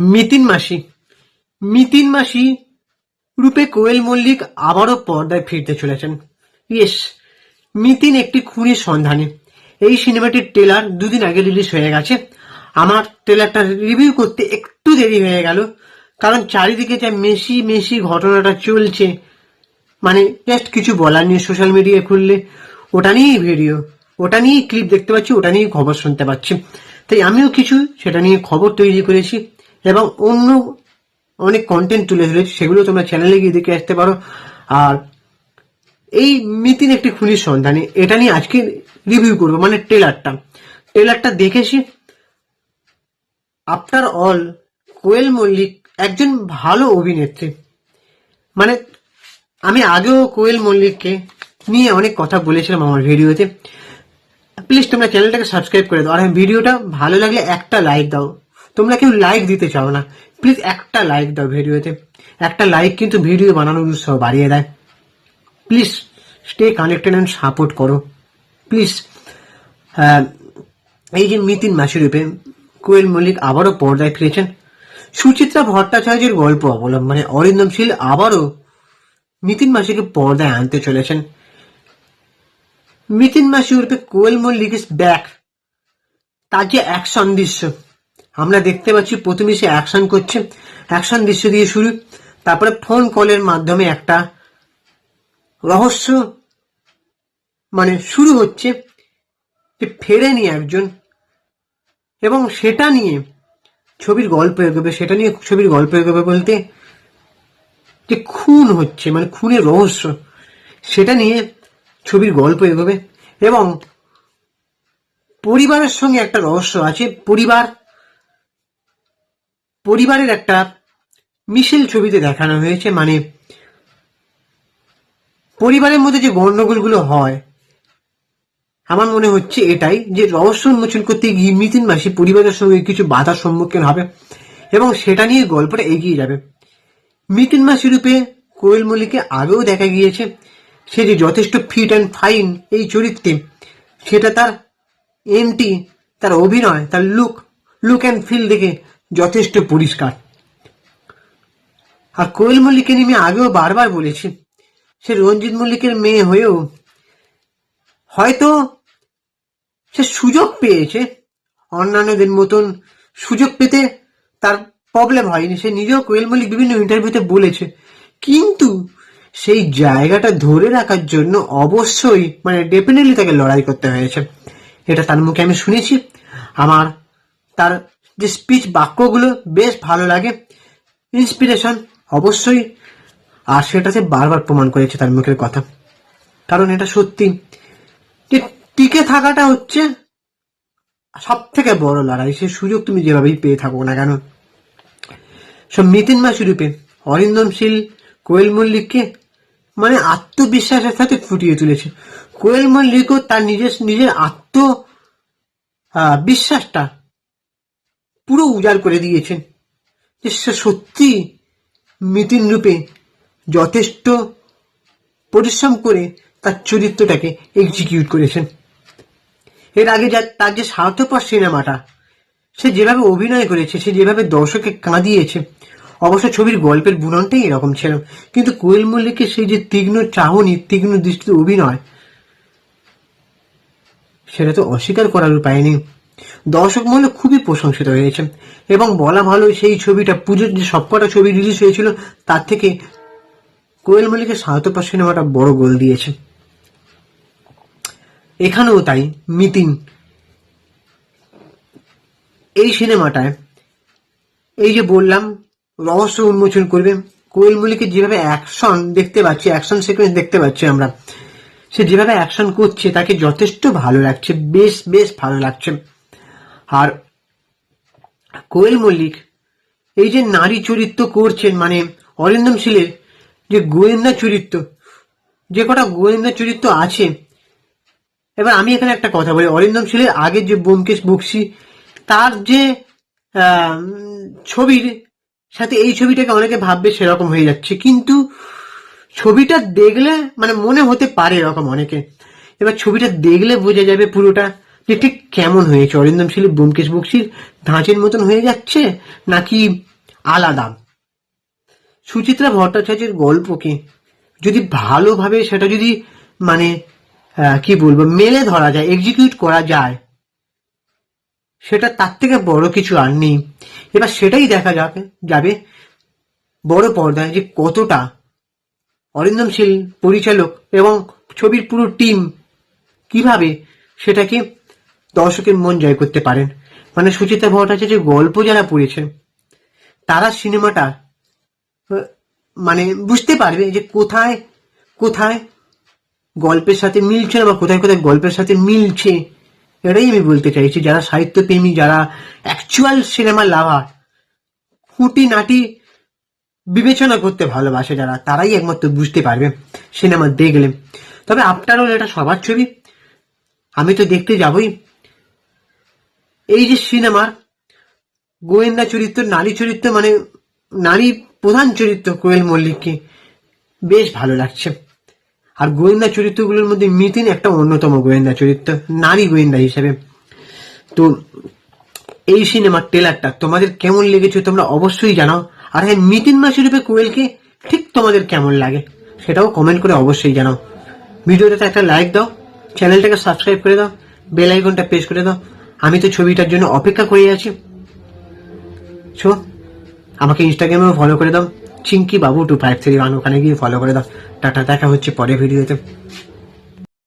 মিতিন মাসি। মিতিন মাসি রূপে কোয়েল মল্লিক আবারও পর্দায় ফিরতে চলেছেন। ইয়েস, মিতিন একটি খুনির সন্ধানে। এই সিনেমাটির ট্রেলার দুদিন আগে রিলিজ হয়ে গেছে। আমার ট্রেলারটা রিভিউ করতে একটু দেরি হয়ে গেল। কারণ চারিদিকে যা মেশি মেশি ঘটনাটা চলছে মানে জাস্ট কিছু বলার নেই সোশ্যাল মিডিয়ায় খুললে। ওটা নিয়েই ভিডিও ওটা নিয়েই ক্লিপ দেখতে পাচ্ছি, ওটা নিয়েই খবর শুনতে পাচ্ছি। তাই আমিও কিছু সেটা নিয়ে খবর তৈরি করেছি। এবং অন্য অনেক কন্টেন্ট তুলে ধরেছি সেগুলো তোমরা চ্যানেলে গিয়ে দেখে আসতে পারো। আর এই মিতিন একটি খুনির সন্ধানে এটা নিয়ে আজকে রিভিউ করব মানে ট্রেলারটা ট্রেলারটা দেখেছি আফটার অল কোয়েল মল্লিক একজন ভালো অভিনেত্রী। মানে আমি আগেও কোয়েল মল্লিককে নিয়ে অনেক কথা বলেছিলাম আমার ভিডিওতে। প্লিজ তোমরা চ্যানেলটাকে সাবস্ক্রাইব করে দাও। আর হ্যাঁ, ভিডিওটা ভালো লাগলে একটা লাইক দাও। তোমরা কেউ লাইক দিতে চাও না। প্লিজ একটা লাইক দাও ভিডিওতে। একটা লাইক কিন্তু ভিডিও বানানোর উৎসাহ বাড়িয়ে দেয়। Please stay connected and support করো। প্লিজ এই যে মিতিন মাসিরূপে কোয়েল মল্লিক আবারও পর্দায় ফিরেছেন। সুচিত্রা ভট্টাচার্যের গল্প অবলম্বনে অরিন্দম শীল আবারও মিতিন মাসিকে পর্দায় আনতে চলেছেন। মিতিন মাসি উর্ফে কোয়েল মল্লিক ইস ব্যাক তার যে অ্যাকশন দৃশ্য আমরা দেখতে পাচ্ছি প্রথমে সে অ্যাকশন করছে। অ্যাকশন দৃশ্য দিয়ে শুরু। তারপরে ফোন কলের মাধ্যমে একটা রহস্য মানে শুরু হচ্ছে যে ফেরেনি একজন এবং সেটা নিয়ে ছবির গল্প এগোবে সেটা নিয়ে ছবির গল্প এগোবে বলতে যে খুন হচ্ছে মানে খুনের রহস্য, সেটা নিয়ে ছবির গল্প এগোবে এবং পরিবারের সঙ্গে একটা রহস্য আছে। পরিবার পরিবারের একটা মিশেল ছবিতে দেখানো হয়েছে মানে পরিবারের মধ্যে যে গণ্ডগোলগুলো হয়, আমার মনে হচ্ছে এটাই যে রহস্য উন্মোচন করতে গিয়ে মিতিন মাসি পরিবারের সঙ্গে কিছু বাধার সম্মুখীন হবে এবং সেটা নিয়ে গল্পটা এগিয়ে যাবে। মিতিন মাসি রূপে কোয়েল মল্লিককে আগেও দেখা গিয়েছে। সে যে যথেষ্ট ফিট অ্যান্ড ফাইন এই চরিত্রে, সেটা তার এন্টি তার অভিনয়, তার লুক লুক অ্যান্ড ফিল দেখে যথেষ্ট পরিষ্কার। আর কোয়েল মল্লিককে নিয়ে আগেও বারবার বলেছি, সে রঞ্জিত মল্লিকের মেয়ে হয়েও হয়তো সে সুযোগ পেয়েছে, অন্যান্যদের মতন সুযোগ পেতে তার প্রবলেম হয়নি। সে নিজেও কোয়েল মল্লিক বিভিন্ন ইন্টারভিউতে বলেছে, কিন্তু সেই জায়গাটা ধরে রাখার জন্য অবশ্যই মানে ডেফিনেটলি তাকে লড়াই করতে হয়েছে। এটা তার মুখে আমি শুনেছি। আমার তার যে স্পিচ বাক্যগুলো বেশ ভালো লাগে ইন্সপিরেশন অবশ্যই। আর সেটা সে বারবার প্রমাণ করেছে তার মুখের কথা। কারণ এটা সত্যি। যে টিকে থাকাটা হচ্ছে সব থেকে বড় লড়াই। সে সুযোগ তুমি যেভাবেই পেয়ে থাকো না কেন। সব মিতিন মাসি রূপে অরিন্দম শীল কোয়েল মল্লিককে মানে আত্মবিশ্বাসের সাথে ফুটিয়ে তুলেছে। কোয়েল মল্লিকও তার নিজের নিজের আত্ম বিশ্বাসটা পুরো উজাড় করে দিয়েছেন সে সত্যি মিতিন রূপে যথেষ্ট পরিশ্রম করে তার চরিত্রটাকে এক্সিকিউট করেছেন। এর আগে যা, তার যে স্বার্থপর সিনেমাটা, সে যেভাবে অভিনয় করেছে, সে যেভাবে দর্শককে কাঁদিয়েছে, অবশ্য ছবির গল্পের বুননটাই এরকম ছিল। কিন্তু কোয়েল মল্লিকের সেই যে তীক্ষ্ণ চাহনি, তীক্ষ্ণ দৃষ্টিতে অভিনয়, সেটা তো অস্বীকার করার উপায় নেই। দর্শক মহলে খুবই প্রশংসিত হয়েছে। এবং বলা ভালো, সেই ছবিটা, পুজোর যে সবকটা ছবি রিলিজ হয়েছিল, তার থেকে কোয়েল মল্লিকের স্বার্থপর সিনেমাটা বড় গোল দিয়েছে। এখানেও তাই, মিতিন। এই সিনেমাটায়, এই যে বললাম, রহস্য উন্মোচন করবে। কোয়েল মল্লিকের যেভাবে অ্যাকশন দেখতে পাচ্ছি অ্যাকশন সিকোয়েন্স দেখতে পাচ্ছি আমরা, সে যেভাবে অ্যাকশন করছে, তাকে যথেষ্ট ভালো লাগছে, বেশ বেশ ভালো লাগছে। আর কোয়েল মল্লিক এই যে নারী চরিত্র করছেন মানে অরিন্দম শীলের যে গোয়েন্দা চরিত্র, যে কটা গোয়েন্দা চরিত্র আছে, এবার আমি এখানে একটা কথা বলি। অরিন্দম শীলের আগের যে ব্যোমকেশ বক্সি, তার যে ছবির সাথে এই ছবিটাকে অনেকে ভাববে সেরকম হয়ে যাচ্ছে। কিন্তু ছবিটা দেখলে মানে মনে হতে পারে এরকম অনেকে। এবার ছবিটা দেখলে বোঝা যাবে পুরোটা। যে ঠিক কেমন হয়েছে? অরিন্দম শীলের ব্যোমকেশ বক্সির ধাঁচের মতন হয়ে যাচ্ছে নাকি আলাদা? সুচিত্রা ভট্টাচার্যের গল্পকে যদি ভালোভাবে সেটা যদি মানে কি বলব, মেলে ধরা যায় এক্সিকিউট করা যায়, সেটা তার থেকে বড় কিছু আর নেই। এবার সেটাই দেখা যাবে যাবে বড় পর্দায় যে কতটা অরিন্দম শীল পরিচালক এবং ছবির পুরো টিম কীভাবে সেটাকে দর্শকের মন জয় করতে পারেন। মানে সুচিতা ভট্টাচার্যের গল্প যারা পড়েছেন, তারা সিনেমাটা মানে বুঝতে পারবে যে কোথায় কোথায় গল্পের সাথে মিলছে না বা কোথায় কোথায় গল্পের সাথে মিলছে। এটাই আমি বলতে চাইছি, যারা সাহিত্যপ্রেমী, যারা অ্যাকচুয়াল সিনেমা লাভার খুঁটি নাটি বিবেচনা করতে ভালোবাসে যারা, তারাই একমাত্র বুঝতে পারবে সিনেমা দেখলে। তবে অল এটা সবার ছবি, আমি তো দেখতে যাবই। এই যে সিনেমার গোয়েন্দা চরিত্র, নারী চরিত্র মানে নারী প্রধান চরিত্র কোয়েল মল্লিককে বেশ ভালো লাগছে। আর গোয়েন্দা চরিত্রগুলোর মধ্যে মিতিন একটা অন্যতম গোয়েন্দা চরিত্র, নারী গোয়েন্দা হিসেবে। তো এই সিনেমার ট্রেলারটা তোমাদের কেমন লেগেছে তোমরা অবশ্যই জানাও। আর হ্যাঁ মিতিন মাসুরূপে কোয়েলকে ঠিক তোমাদের কেমন লাগে সেটাও কমেন্ট করে অবশ্যই জানাও। ভিডিওটাতে একটা লাইক দাও চ্যানেলটাকে সাবস্ক্রাইব করে দাও বেল আইকনটা প্রেস করে দাও। আমি তো ছবিটার জন্য অপেক্ষা করে আছি। শো আমাকে ইনস্টাগ্রামেও ফলো করে দাও। চিঙ্কি বাবু টু ফাইভ থ্রি ওয়ান ওখানে গিয়ে ফলো করে দাও। টাটা, দেখা হচ্ছে পরে ভিডিওতে